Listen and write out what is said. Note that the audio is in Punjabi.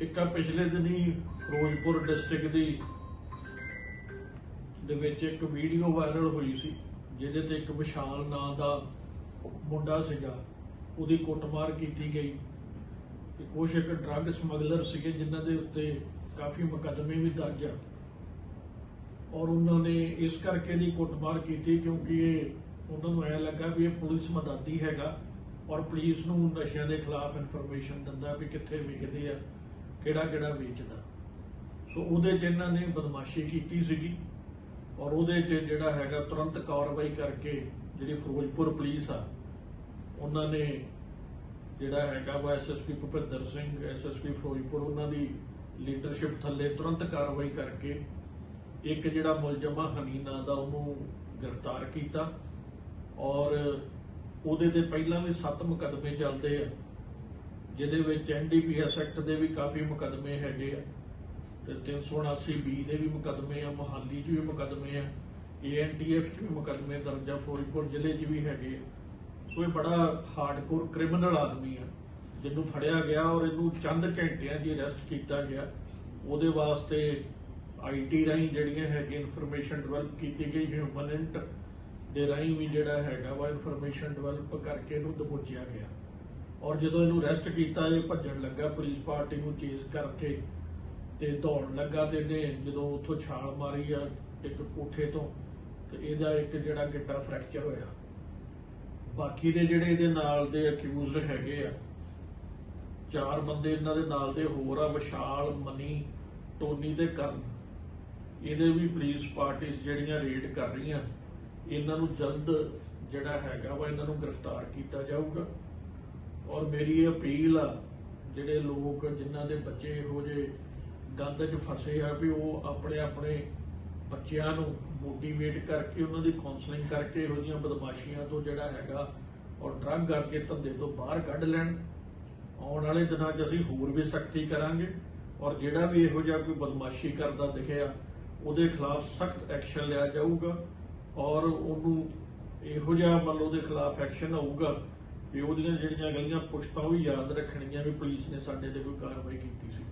ਇੱਕ ਆ ਪਿਛਲੇ ਦਿਨੀ ਫਿਰੋਜ਼ਪੁਰ ਡਿਸਟ੍ਰਿਕਟ ਦੀ ਦੇ ਵਿੱਚ ਇੱਕ ਵੀਡੀਓ ਵਾਇਰਲ ਹੋਈ ਸੀ, ਜਿਹਦੇ ਤੇ ਇੱਕ ਵਿਸ਼ਾਲ ਨਾਂ ਦਾ ਮੁੰਡਾ ਸੀਗਾ, ਉਹਦੀ ਕੁੱਟਮਾਰ ਕੀਤੀ ਗਈ। ਤੇ ਕੁਛ ਇੱਕ ਡਰੱਗ ਸਮਗਲਰ ਸੀਗੇ, ਜਿਨ੍ਹਾਂ ਦੇ ਉੱਤੇ ਕਾਫੀ ਮੁਕੱਦਮੇ ਵੀ ਦਰਜ ਆ। ਔਰ ਉਹਨਾਂ ਨੇ ਇਸ ਕਰਕੇ ਦੀ ਕੁੱਟਮਾਰ ਕੀਤੀ ਕਿਉਂਕਿ ਇਹ, ਉਹਨਾਂ ਨੂੰ ਐ ਲੱਗਾ ਵੀ ਇਹ ਪੁਲਿਸ ਮਦਦੀ ਹੈਗਾ, ਔਰ ਪੁਲਿਸ ਨੂੰ ਨਸ਼ਿਆਂ ਦੇ ਖਿਲਾਫ ਇਨਫੋਰਮੇਸ਼ਨ ਦਿੰਦਾ ਵੀ ਕਿੱਥੇ ਵਿਕਦੇ ਆ। ਕਿਹੜਾ ਕਿਹੜਾ ਵੇਚਦਾ। ਸੋ ਉਹਦੇ 'ਚ ਇਹਨਾਂ ਨੇ ਬਦਮਾਸ਼ੀ ਕੀਤੀ ਸੀਗੀ ਔਰ ਉਹਦੇ 'ਚ ਜਿਹੜਾ ਹੈਗਾ ਤੁਰੰਤ ਕਾਰਵਾਈ ਕਰਕੇ ਜਿਹੜੀ ਫਿਰੋਜ਼ਪੁਰ ਪੁਲਿਸ ਆ, ਉਹਨਾਂ ਨੇ ਜਿਹੜਾ ਹੈਗਾ ਵਾ ਐਸਐਸਪੀ ਭੁਪਿੰਦਰ ਸਿੰਘ ਐਸਐਸਪੀ ਫਿਰੋਜ਼ਪੁਰ, ਉਹਨਾਂ ਦੀ ਲੀਡਰਸ਼ਿਪ ਥੱਲੇ ਤੁਰੰਤ ਕਾਰਵਾਈ ਕਰਕੇ ਇੱਕ ਜਿਹੜਾ ਮੁਲਜ਼ਮ ਹਨੀਨਾ ਦਾ ਉਹਨੂੰ ਗ੍ਰਿਫਤਾਰ ਕੀਤਾ ਔਰ ਉਹਦੇ ਤੇ ਪਹਿਲਾਂ ਵੀ 7 ਮੁਕੱਦਮੇ ਚੱਲਦੇ ਆ। ਜਿਹਦੇ ਵਿੱਚ ਐਨਡੀਪੀਐਸ ਐਕਟ ਦੇ ਵੀ ਕਾਫੀ ਮੁਕੱਦਮੇ ਹੈਗੇ ਆ ਤੇ 379 ਬੀ ਦੇ ਵੀ ਮੁਕੱਦਮੇ ਆ, ਮੋਹਾਲੀ 'ਚ ਵੀ ਮੁਕੱਦਮੇ ਆ ਏਐਨਟੀਐਫ 'ਚ ਵੀ ਮੁਕੱਦਮੇ, ਦਰਜ ਆ ਫਿਰੋਜ਼ਪੁਰ ਜ਼ਿਲ੍ਹੇ 'ਚ ਵੀ ਹੈਗੇ ਆ। ਸੋ ਇਹ ਬੜਾ ਹਾਰਡਕੋਰ ਕ੍ਰਿਮੀਨਲ ਆਦਮੀ ਆ, ਜਿਹਨੂੰ ਫੜਿਆ ਗਿਆ ਔਰ ਇਹਨੂੰ ਚੰਦ ਘੰਟਿਆਂ 'ਚ ਅਰੈਸਟ ਕੀਤਾ ਗਿਆ। ਉਹਦੇ ਵਾਸਤੇ ਆਈਟੀ ਰਾਹੀਂ ਜਿਹੜੀਆਂ ਹੈਗੇ ਇਨਫੋਰਮੇਸ਼ਨ ਡਿਵੈਲਪ ਕੀਤੀ ਗਈ, ਹਿਊਮਨ ਇੰਟ ਦੇ ਰਾਹੀਂ ਵੀ ਜਿਹੜਾ ਹੈਗਾ ਵਾ ਇਨਫੋਰਮੇਸ਼ਨ ਡਿਵੈਲਪ ਕਰਕੇ ਇਹਨੂੰ ਦਬੋਚਿਆ ਗਿਆ। ਔਰ ਜਦੋਂ ਇਹਨੂੰ ਅਰੈਸਟ ਕੀਤਾ, ਇਹ ਭੱਜਣ ਲੱਗਾ ਪੁਲਿਸ ਪਾਰਟੀ ਨੂੰ ਚੇਸ ਕਰਕੇ ਤੇ ਦੌੜਨ ਲੱਗਾ ਤੇ ਇਹਨੇ ਜਦੋਂ ਉੱਥੋਂ ਛਾਲ ਮਾਰੀ ਆ ਇੱਕ ਕੋਠੇ ਤੋਂ, ਤੇ ਇਹਦਾ ਇੱਕ ਜਿਹੜਾ ਗਿੱਟਾ ਫ੍ਰੈਕਚਰ ਹੋਇਆ। ਬਾਕੀ ਦੇ ਜਿਹੜੇ ਇਹਦੇ ਨਾਲ ਦੇ ਅਕਿਊਜ਼ਡ ਹੈਗੇ ਆ, ਚਾਰ ਬੰਦੇ ਇਹਨਾਂ ਦੇ ਨਾਲ ਦੇ, ਹੋਰ ਆ ਵਿਸ਼ਾਲ, ਮਨੀ, ਟੋਨੀ ਤੇ ਕਰਨ। ਇਹਦੇ ਵੀ ਪੁਲਿਸ ਪਾਰਟੀਆਂ ਜਿਹੜੀਆਂ ਰੇਡ ਕਰ ਰਹੀਆਂ, ਇਹਨਾਂ ਨੂੰ ਜਲਦ ਜਿਹੜਾ ਹੈਗਾ ਵਾ, ਇਹਨਾਂ ਨੂੰ ਗ੍ਰਿਫਤਾਰ ਕੀਤਾ ਜਾਊਗਾ। ਔਰ ਮੇਰੀ ਇਹ ਅਪੀਲ ਆ, ਜਿਹੜੇ ਲੋਕ, ਜਿਨ੍ਹਾਂ ਦੇ ਬੱਚੇ ਇਹੋ ਜਿਹੇ ਗੰਦ 'ਚ ਫਸੇ ਆ, ਵੀ ਉਹ ਆਪਣੇ ਆਪਣੇ ਬੱਚਿਆਂ ਨੂੰ ਮੋਟੀਵੇਟ ਕਰਕੇ, ਉਹਨਾਂ ਦੀ ਕਾਉਂਸਲਿੰਗ ਕਰਕੇ ਇਹੋ ਜਿਹੀਆਂ ਬਦਮਾਸ਼ੀਆਂ ਤੋਂ ਜਿਹੜਾ ਹੈਗਾ, ਔਰ ਡਰੱਗ ਕਰਕੇ ਧੰਦੇ ਤੋਂ ਬਾਹਰ ਕੱਢ ਲੈਣ। ਆਉਣ ਵਾਲੇ ਦਿਨਾਂ 'ਚ ਅਸੀਂ ਹੋਰ ਵੀ ਸਖਤੀ ਕਰਾਂਗੇ, ਔਰ ਜਿਹੜਾ ਵੀ ਇਹੋ ਜਿਹਾ ਕੋਈ ਬਦਮਾਸ਼ੀ ਕਰਦਾ ਦਿਖਿਆ, ਉਹਦੇ ਖਿਲਾਫ ਸਖਤ ਐਕਸ਼ਨ ਲਿਆ ਜਾਊਗਾ, ਔਰ ਉਹਨੂੰ ਇਹੋ ਜਿਹਾ ਮਤਲਬ ਉਹਦੇ ਖਿਲਾਫ ਐਕਸ਼ਨ ਹੋਊਗਾ ਵੀ ਉਹਦੀਆਂ ਜਿਹੜੀਆਂ ਗਈਆਂ ਪੁਸ਼ਤਾਂ ਉਹ ਵੀ ਯਾਦ ਰੱਖਣਗੀਆਂ ਵੀ ਪੁਲਿਸ ਨੇ ਸਾਡੇ ਤੇ ਕੋਈ ਕਾਰਵਾਈ ਕੀਤੀ ਸੀ।